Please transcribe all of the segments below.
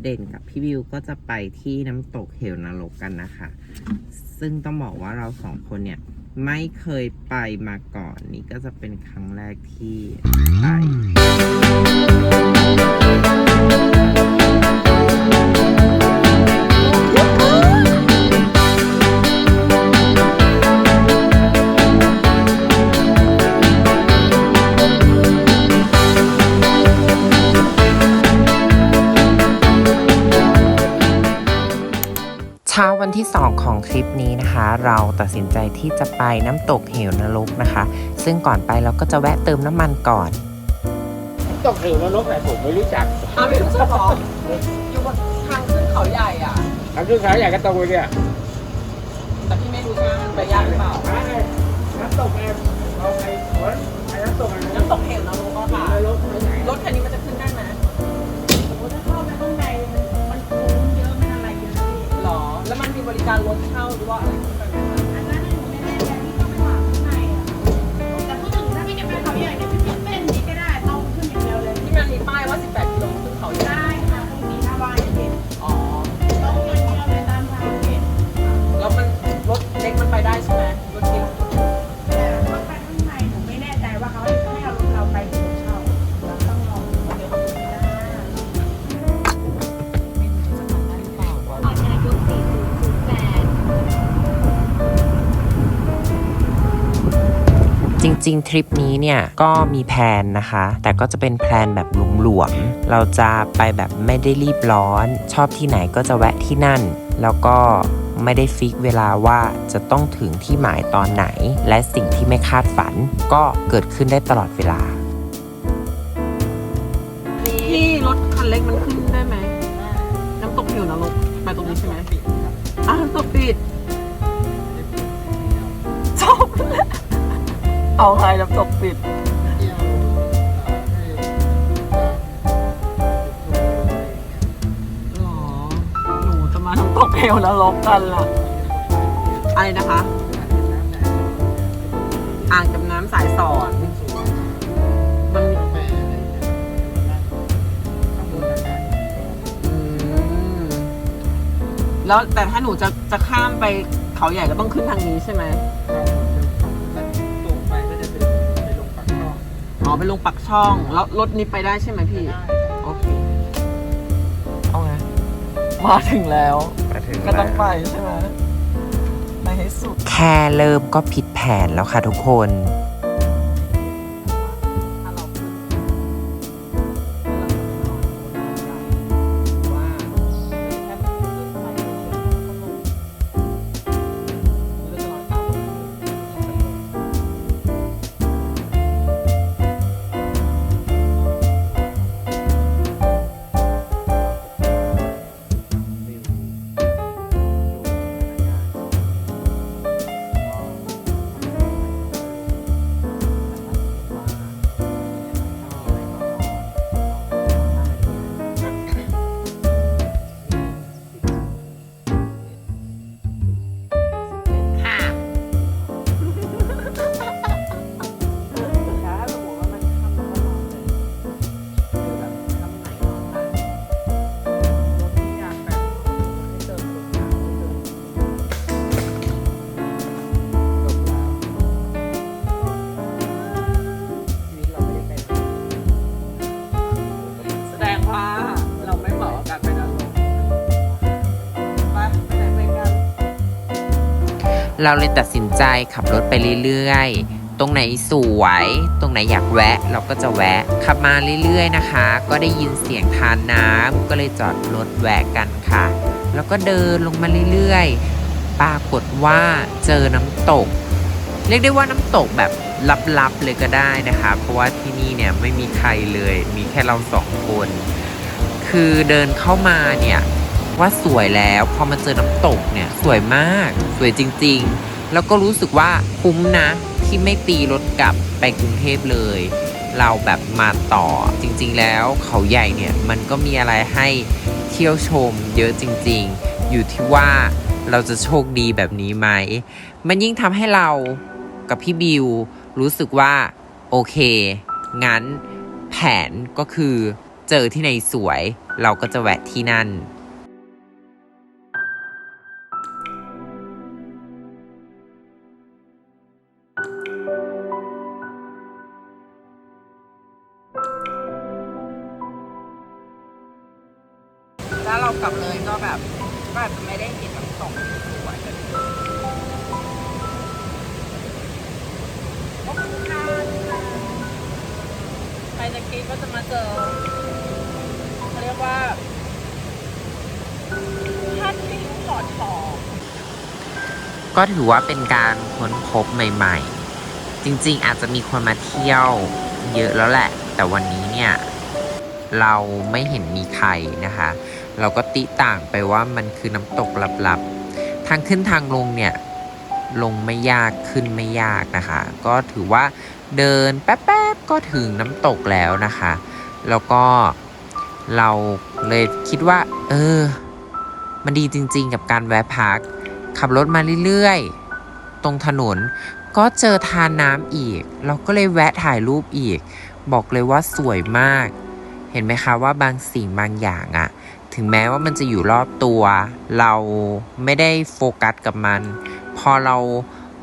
เด่นกับพี่วิวก็จะไปที่น้ำตกเหวนรกกันนะคะ ซึ่งต้องบอกว่าเราสองคนเนี่ย ไม่เคยไปมาก่อนนี่ก็จะเป็นครั้งแรกที่ไป ช้าวันที่ 2 ของทริปนี้นะคะ เราตัดสินใจที่จะไปน้ำตกเหวนรกนะคะ ซึ่งก่อนไปเราก็จะแวะเติมน้ำมันก่อน ตกเหวนรกแต่ผมไม่รู้จักอ้าวไม่รู้จักเหรออยู่บนทางขึ้นเขาใหญ่อะทางขึ้นเขาใหญ่ก็ตรงไปเนี่ยแต่พี่ไม่รู้ใช่ไหมมันไปยากหรือเปล่าน้ำตกแอมเราไปสวนไปน้ำตกอะไรน้ำตกเหวนรกอะค่ะนรกไปไหนรถคันนี้มันจะขึ้น การลดเช่าหรือว่าอะไร ริง ๆ ทริปนี้เนี่ยก็มีแพลนนะคะ แต่ก็จะเป็นแพลนแบบหลวมๆเราจะไปแบบไม่ได้รีบร้อน ชอบที่ไหนก็จะแวะที่นั่น แล้วก็ไม่ได้ฟิกเวลาว่าจะต้องถึงที่หมายตอนไหน และสิ่งที่ไม่คาดฝัน ก็เกิดขึ้นได้ตลอดเวลาพี่รถคันเล็กมันขึ้นได้ไหมน้ำตกเหวนรกไปตรงนี้ใช่ไหมอ้าวน้ำตกปิด เอาใครน้ำตกปิด หรอหนูจะมาน้ำตกเหวนรกกันล่ะ อะไรนะคะ อ่างกับน้ำสายสอนมันมีอืมแล้วแต่ถ้าหนูจะจะข้ามไปเขาใหญ่ก็ต้องขึ้นทางนี้ใช่ไหม อ๋อไปลงปักช่อง แล้วรถนี้ไปได้ใช่ไหมพี่ โอเค เอาไง มาถึงแล้วก็ต้องไปใช่ไหมไปให้สุด แค่เริ่มก็ผิดแผนแล้วค่ะทุกคน เราเลยตัดสินใจขับรถไปเรื่อยๆ ตรงไหนสวย ตรงไหนอยากแวะ เราก็จะแวะ ขับมาเรื่อยๆนะคะ ก็ได้ยินเสียงทานน้ำก็เลยจอดรถแวะกันค่ะ แล้วก็เดินลงมาเรื่อยๆ ปรากฏว่าเจอน้ำตก เรียกได้ว่าน้ำตกแบบลับๆเลยก็ได้นะคะ เพราะว่าที่นี่เนี่ยไม่มีใครเลย มีแค่เราสองคน คือเดินเข้ามาเนี่ย ว่าสวยแล้วพอมาเจอน้ำตกเนี่ยสวยมาก สวยจริง ๆ แล้วก็รู้สึกว่าคุ้มนะ ที่ไม่ตีรถกลับไปกรุงเทพเลย เราแบบมาต่อจริงๆแล้วเขาใหญ่เนี่ยมันก็มีอะไรให้เที่ยวชมเยอะจริง ๆ อยู่ที่ว่าเราจะโชคดีแบบนี้ไหม มันยิ่งทำให้เรากับพี่บิวรู้สึกว่า โอเค งั้นแผนก็คือเจอที่ไหนสวย เราก็จะแวะที่นั่น เรากลับเลยก็แบบก็อาจจะไม่ได้เห็นน้ำตกสวยแบบนี้ใครจะคิดว่าจะมาเจอเขาเรียกว่าท่านที่หลอดทองก็ถือว่าเป็นการค้นพบใหม่ ๆ จริงๆ อาจจะมีคนมาเที่ยวเยอะแล้วแหละ แต่วันนี้เนี่ย เราไม่เห็นมีใครนะคะ เราก็ติต่างไปว่ามันคือน้ำตกลับๆ ทางขึ้นทางลงเนี่ย ลงไม่ยากขึ้นไม่ยากนะคะ ก็ถือว่าเดินแป๊บๆก็ถึงน้ำตกแล้วนะคะ แล้วก็เราเลยคิดว่า เออ มันดีจริงๆกับการแวะพัก ขับรถมาเรื่อยๆ ตรงถนนก็เจอทานน้ำอีก เราก็เลยแวะถ่ายรูปอีก บอกเลยว่าสวยมาก เห็นไหมคะว่าบางสิ่งบางอย่างอะ ถึงแม้ว่ามันจะอยู่รอบตัว เราไม่ได้โฟกัสกับมัน พอเรา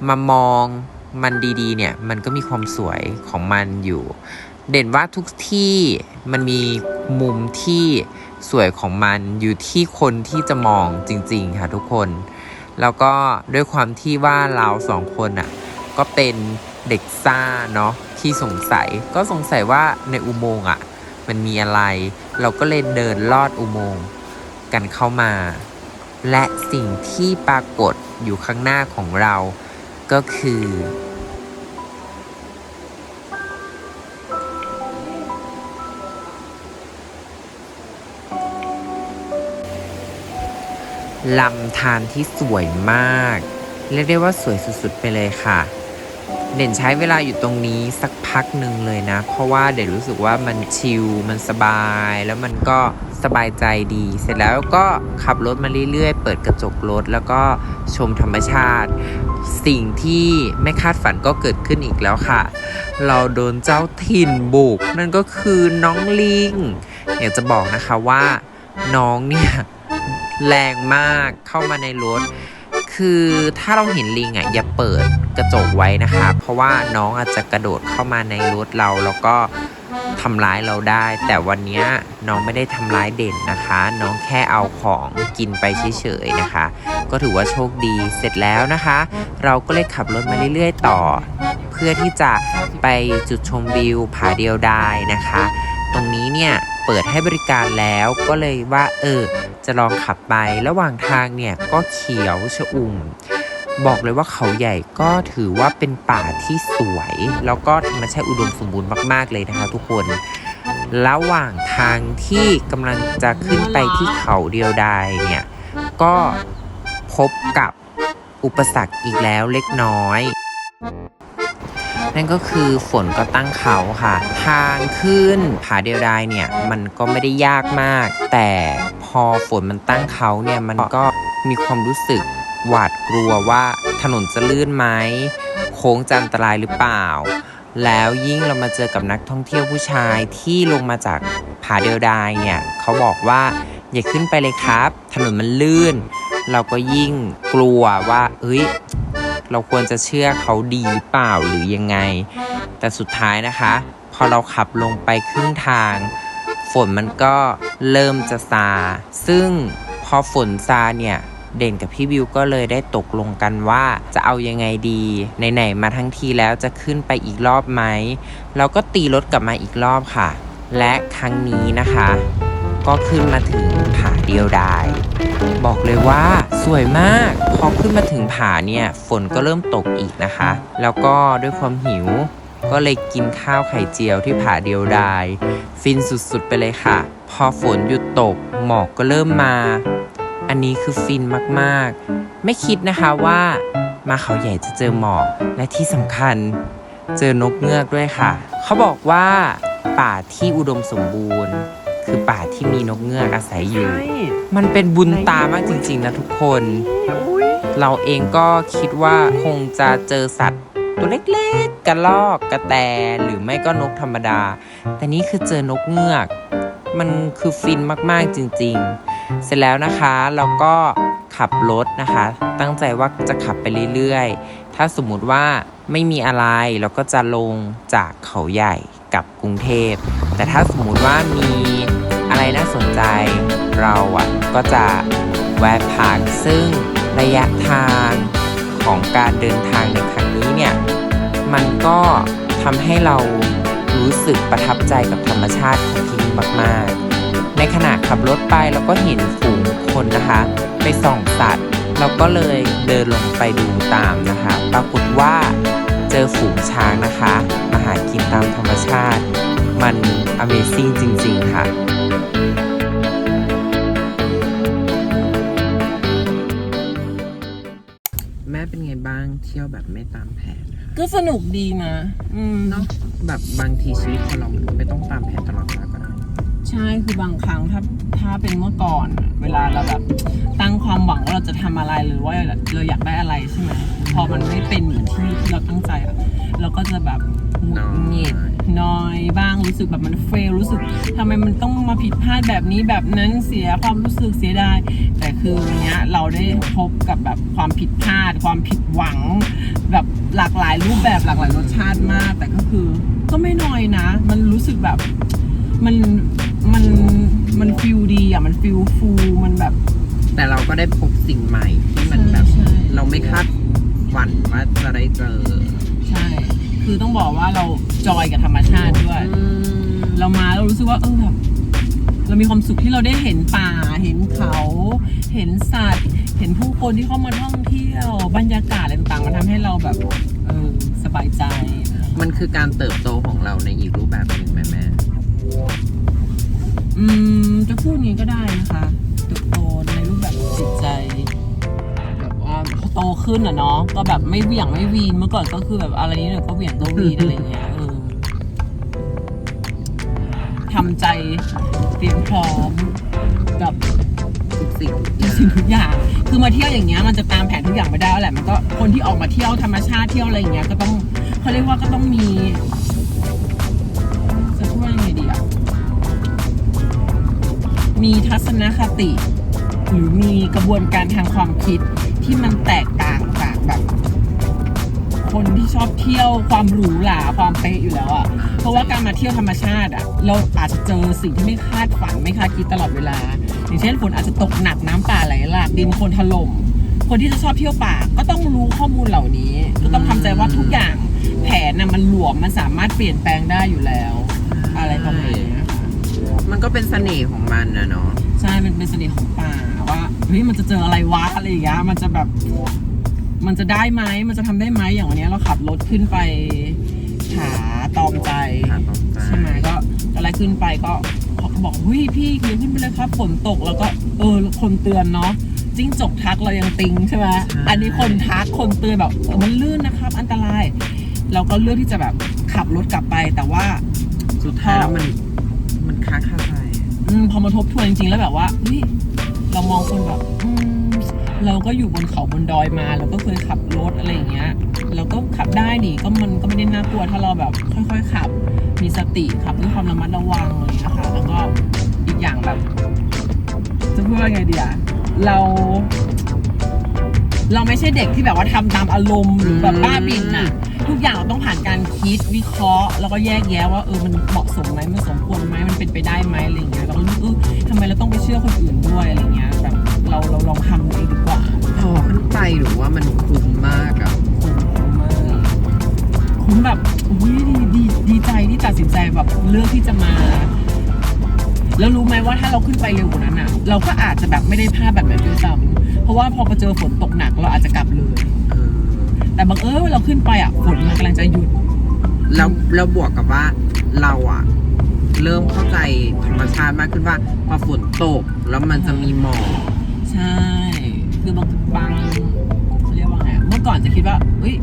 มามองมันดีๆ เนี่ย มันก็มีความสวยของมันอยู่ เด่นว่าทุกที่มันมีมุมที่สวยของมันอยู่ที่คนที่จะมองจริง ๆ ค่ะทุกคน แล้วก็ด้วยความที่ว่าเราสองคนอะ ก็เป็นเด็กซ่าเนาะที่สงสัยก็สงสัยว่าในอุโมงค์อะ มันมีอะไร เราก็เลยเดินลอดอุโมงค์กันเข้ามา และสิ่งที่ปรากฏอยู่ข้างหน้าของเราก็คือ ลำธารที่สวยมาก เรียกได้ว่าสวยสุดๆไปเลยค่ะ เด่นใช้เวลาอยู่ตรงนี้สักพักหนึ่งเลยนะ เพราะว่าเด่นรู้สึกว่ามันชิลมันสบาย แล้วมันก็สบายใจดี เสร็จแล้วก็ขับรถมาเรื่อยๆ เปิดกระจกรถแล้วก็ชมธรรมชาติ สิ่งที่ไม่คาดฝันก็เกิดขึ้นอีกแล้วค่ะ เราโดนเจ้าถิ่นบุก นั่นก็คือน้องลิงอยากจะบอกนะคะว่าน้องเนี่ยแรงมากเข้ามาในรถ คือถ้าเราเห็นลิงอะอย่าเปิดกระจกไว้นะคะ เพราะว่าน้องอาจจะกระโดดเข้ามาในรถเราแล้วก็ทำร้ายเราได้ แต่วันนี้น้องไม่ได้ทำร้ายเด่นนะคะ น้องแค่เอาของกินไปเฉยๆนะคะ ก็ถือว่าโชคดีเสร็จแล้วนะคะ เราก็เลยขับรถมาเรื่อยๆต่อ เพื่อที่จะไปจุดชมวิวผาเดียวไดายนะคะ รงนี้เนี่ยเปิดให้บริการแล้วก็เลยว่า เออ จะลองขับไประหว่างทางเนี่ยก็เขียวชอุ่ม บอกเลยว่าเขาใหญ่ก็ถือว่าเป็นป่าที่สวย แล้วก็ธรรมชาติอุดมสมบูรณ์มาก ๆ เลยนะคะทุกคน ระหว่างทางที่กำลังจะขึ้นไปที่เขาเดียวดายเนี่ยก็พบกับอุปสรรคอีกแล้วเล็กน้อย นั่นก็คือฝนก็ตั้งเขาค่ะ ทางขึ้นผาเดียวดายเนี่ย มันก็ไม่ได้ยากมาก แต่พอฝนมันตั้งเขาเนี่ยมันก็มีความรู้สึกหวาดกลัวว่าถนนจะลื่นไหมโค้งจะอันตรายหรือเปล่า แล้วยิ่งเรามาเจอกับนักท่องเที่ยวผู้ชายที่ลงมาจากผาเดียวดายเนี่ยเขาบอกว่าอย่าขึ้นไปเลยครับ ถนนมันลื่น เราก็ยิ่งกลัวว่า เอ้ย เราควรจะเชื่อเขาดีหรือเปล่าหรือยังไง แต่สุดท้ายนะคะ พอเราขับลงไปครึ่งทาง ฝนมันก็เริ่มจะซา ซึ่งพอฝนซาเนี่ยเด่นกับพี่วิวก็เลยได้ตกลงกันว่าจะเอายังไงดีไหนๆมาทั้งทีแล้วจะขึ้นไปอีกรอบไหมเราก็ตีรถกลับมาอีกรอบค่ะ และครั้งนี้นะคะ ก็ขึ้นมาถึงผาเดียวดาย บอกเลยว่าสวยมาก พอขึ้นมาถึงผาเนี่ยฝนก็เริ่มตกอีกนะคะ แล้วก็ด้วยความหิว ก็เลยกินข้าวไข่เจียวที่ผาเดียวดาย ฟินสุดๆไปเลยค่ะ พอฝนหยุดตกหมอกก็เริ่มมา อันนี้คือฟินมากๆ ไม่คิดนะคะว่ามาเขาใหญ่จะเจอหมอกและที่สำคัญเจอนกเงือกด้วยค่ะ เขาบอกว่าป่าที่อุดมสมบูรณ์ คือป่าที่มีนกเงือกอาศัยอยู่ใช่มันเป็นบุญตามากจริงๆนะทุกคนอุ้ยเราเองก็คิดว่าคงจะเจอสัตว์ตัวเล็กๆ กระรอกกระแตหรือไม่ก็นกธรรมดา แต่นี่คือเจอนกเงือก มันคือฟินมากๆจริง ๆ เสร็จแล้วนะคะเราก็ขับรถนะคะ ตั้งใจว่าจะขับไปเรื่อยๆ ถ้าสมมุติว่าไม่มีอะไรเราก็จะลงจากเขาใหญ่กลับกรุงเทพ แต่ถ้าสมมุติว่ามีอะไรน่า สนใจ เราอะก็จะแวะพักซึ่งระยะทางของการเดินทางในครั้งนี้เนี่ย มันก็ทำให้เรารู้สึกประทับใจกับธรรมชาติของที่นี่มาก ๆ ในขณะขับรถไปเราก็เห็นฝูงคนนะคะ ไปส่องสัตว์ เราก็เลยเดินลงไปดูตามนะคะ ปรากฏว่าเจอฝูงช้างนะคะ มาหากินตามธรรมชาติ มัน Amazing จริง ๆ ค่ะ ไม่ตามแผนคะก็สนุกดีนะ อืมเนาะแบบบางทีชีวิตคนเรามันไม่ต้องตามแผนตลอดเวลาก็ได้ใช่คือบางครั้งถ้าถ้าเป็นเมื่อก่อนเวลาเราแบบตั้งความหวังว่าเราจะทำอะไรหรือว่าเราอยากได้อะไรใช่ไหมพอมันไม่เป็นเหมือนที่ที่เราตั้งใจอะเราก็จะแบบหงุดหงิด น้อยบ้างรู้สึกแบบมันเฟลรู้สึกทำไมมันต้องมาผิดพลาดแบบนี้แบบนั้นเสียความรู้สึกเสียดายแต่คือวันเนี้ยเราได้พบกับแบบความผิดพลาด ความผิดหวัง แบบหลากหลายรูปแบบหลากหลายรสชาติมาก แต่ก็คือก็ไม่น้อยนะ มันรู้สึกแบบมันมันมันฟิลดีอะมันฟิลฟูมันแบบ แต่เราก็ได้พบสิ่งใหม่ที่มันแบบใช่ใช่เราไม่คาดหวั่นว่าจะได้เจอใช่ คือต้องบอกว่าเราจอยกับธรรมชาติด้วย เรามาเรารู้สึกว่าเออแบบเรามีความสุขที่เราได้เห็นป่า เห็นเขา เห็นสัตว์ เห็นผู้คนที่เข้ามาท่องเที่ยว บรรยากาศอะไรต่างๆมันทำให้เราแบบเออสบายใจ มันคือการเติบโตของเราในอีกรูปแบบหนึ่งแม่แม่อืมจะพูดอย่างนี้ก็ได้นะคะเติบโตในรูปแบบจิตใจแบบว่า โตขึ้นอะเนาะก็แบบไม่เหวี่ยงไม่วีนเมื่อก่อนก็คือแบบอะไรนี้เดี๋ยวก็เหวี่ยงก็วีนอะไรเงี้ยเออทำใจเตรียมพร้อมกับทุกสิ่งทุกสิ่งทุกอย่าง คือมาเที่ยวอย่างเงี้ยมันจะตามแผนทุกอย่างไม่ได้แล้วแหละมันก็คนที่ออกมาเที่ยวธรรมชาติเที่ยวอะไรเงี้ยก็ต้องเขาเรียกว่าก็ต้องมีจะพูดว่ายังไงดีอะมีทัศนคติ หรือมีกระบวนการทางความคิด ที่มันแตกต่างจากแบบ คนที่ชอบเที่ยวความหรูหราความเป๊ะอยู่แล้วอะเพราะว่าการมาเที่ยวธรรมชาติอะเราอาจจะเจอสิ่งที่ไม่คาดฝันไม่คาดคิดตลอดเวลา อย่างเช่นฝนอาจจะตกหนักน้ำป่าไหลหลากดินคนถล่มคนที่จะชอบเที่ยวป่าก็ต้องรู้ข้อมูลเหล่านี้ก็ต้องทำใจว่าทุกอย่างแผนน่ะมันหลวมมันสามารถเปลี่ยนแปลงได้อยู่แล้ว อะไรประมาณนี้มันก็เป็นเสน่ห์ของมันนะเนาะ ใช่มันเป็นเสน่ห์ของป่าว่าเฮ้ยมันจะเจออะไรวะอะไรอย่างเงี้ยมันจะแบบ มันจะได้ไหมมันจะทำได้ไหมอย่างวันเนี้ยเราขับรถขึ้นไปผาตอมใจค่ะต้องใจใช่ไหมก็อะไรขึ้นไปก็เขาก็บอกเฮ้ยพี่เดี๋ยวขึ้นไปเลยครับฝนตกแล้วก็เออคนเตือนเนาะจิ้งจกทักเรายังติงใช่ไหมอันนี้คนทักคนเตือนแบบเออมันลื่นนะครับ อันตราย เราก็เลือกที่จะแบบขับรถกลับไปแต่ว่า สุดท้ายแล้วมัน มันค้างคาใจ อืมพอมาทบทวนจริงๆ แล้วแบบว่าเฮ้ยเรามองคนแบบอืมเราก็อยู่บนเขาบนดอยมาเราก็เคยขับรถอะไรอย่างเงี้ย เราก็ขับได้นี่ก็มันก็ไม่ได้น่ากลัวถ้าเราแบบค่อยๆขับ มีสติขับด้วยความระมัดระวังอะไรอย่างเลยนะคะแล้วก็อีกอย่างแบบ จะพูดว่าไงดีอะเรา เราไม่ใช่เด็กที่แบบว่าทำตามอารมณ์หรือแบบบ้าบินน่ะ ทุกอย่างเราต้องผ่านการคิดวิเคราะห์ แล้วก็แยกแยะว่าเออมันเหมาะสมไหมมันสมควรไหมมันเป็นไปได้ไหมอะไรอย่างเงี้ยเราก็รู้สึกเออทำไมเราต้องไปเชื่อคนอื่นด้วยอะไรเงี้ยแบบเราเราลองทำเองดีกว่าพอขึ้นไปหรือว่ามันคุ้มมากอะคุ้มคุ้มมากคุ้มแบบอุ้ยดีดีดีใจที่ตัดสินใจแบบเลือกที่จะมา แล้วรู้ไหมว่าถ้าเราขึ้นไปเร็วกว่านั้นอะ เราก็อาจจะแบบไม่ได้ภาพแบบนั้นด้วยซ้ำเพราะว่าพอมาเจอฝนตกหนักเราอาจจะกลับเลยเออแต่บังเอิญเราขึ้นไปอะฝนมันกำลังจะหยุด แล้วแล้วบวกกับว่าเราอะเริ่มเข้าใจธรรมชาติมากขึ้นว่าพอฝนตกแล้วมันจะมีหมอกใช่ คือบางบางเขาเรียกว่าไงเมื่อก่อนจะคิดว่าเอ้ย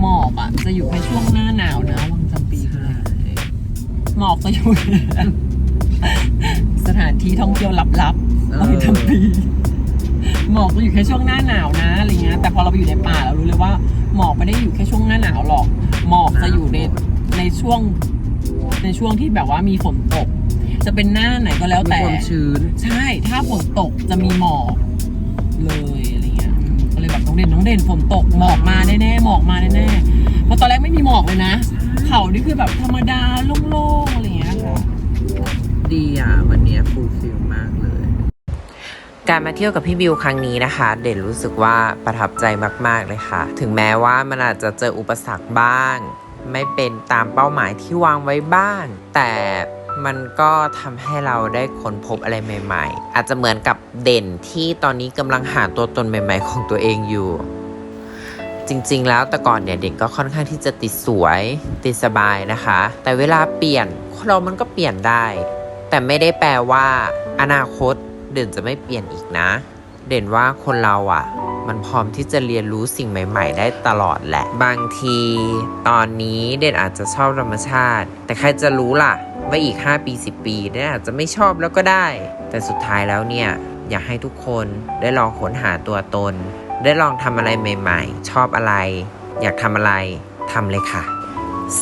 หมอกอะ จะอยู่แค่ช่วงหน้าหนาวนะวังจำปีเลยหมอกจะอยู่ สถานที่ท่องเที่ยวลับๆเออวังจำปีหมอกจะอยู่แค่ช่วงหน้าหนาวนะอะไรเงี้ยแต่พอเราไปอยู่ในป่าเรารู้เลยว่าหมอกไม่ได้อยู่แค่ช่วงหน้าหนาวหรอก หมอกจะอยู่ในในช่วงในช่วงที่แบบว่ามีฝนตก จะเป็นหน้าไหนก็แล้วมีแต่ความชื้น ใช่ ถ้าฝนตกจะมีหมอกเลยอะไรเงี้ยอืมก็เลยแบบน้องเด่นน้องเด่นฝนตกหมอกมาแน่ๆหมอกมาแน่ๆเพราะตอนแรกไม่มีหมอกเลยนะ เขานี่คือแบบธรรมดาโล่งๆอะไรเงี้ยค่ะ ดีอะ วันนี้ฟูลฟิลมากเลย การมาเที่ยวกับพี่บิวครั้งนี้นะคะ เด่นรู้สึกว่าประทับใจมากๆเลยค่ะ ถึงแม้ว่ามันอาจจะเจออุปสรรคบ้าง ไม่เป็นตามเป้าหมายที่วางไว้บ้าง แต่มันก็ทำให้เราได้ค้นพบอะไรใหม่ ๆ อาจจะเหมือนกับเด่นที่ตอนนี้กำลังหาตัวตนใหม่ ๆ ของตัวเองอยู่ จริง ๆ แล้วแต่ก่อนเนี่ยเด็กก็ค่อนข้างที่จะติดสวยติดสบายนะคะ แต่เวลาเปลี่ยนเรามันก็เปลี่ยนได้ แต่ไม่ได้แปลว่า อนาคตเด่นจะไม่เปลี่ยนอีกนะ เด่นว่าคนเราอะ่ะ มันพร้อมที่จะเรียนรู้สิ่งใหม่ ๆ ได้ตลอดแหละ บางที ตอนนี้เด่นอาจจะชอบธรรมชาติ แต่ใครจะรู้ล่ะว่าอีก 5 ปี 10 ปีเด่นอาจจะไม่ชอบแล้วก็ได้ แต่สุดท้ายแล้วเนี่ยอยากให้ทุกคนได้ลองค้นหาตัวตน ได้ลองทำอะไรใหม่ ๆ ชอบอะไร อยากทำอะไรทำเลยค่ะ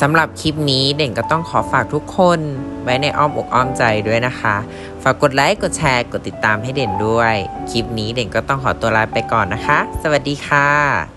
สำหรับคลิปนี้เด่นก็ต้องขอฝากทุกคนไว้ในอ้อมอกอ้อมใจด้วยนะคะ ฝากกดไลค์ กดแชร์ กดติดตามให้เด่นด้วย คลิปนี้เด่นก็ต้องขอตัวลาไปก่อนนะคะ สวัสดีค่ะ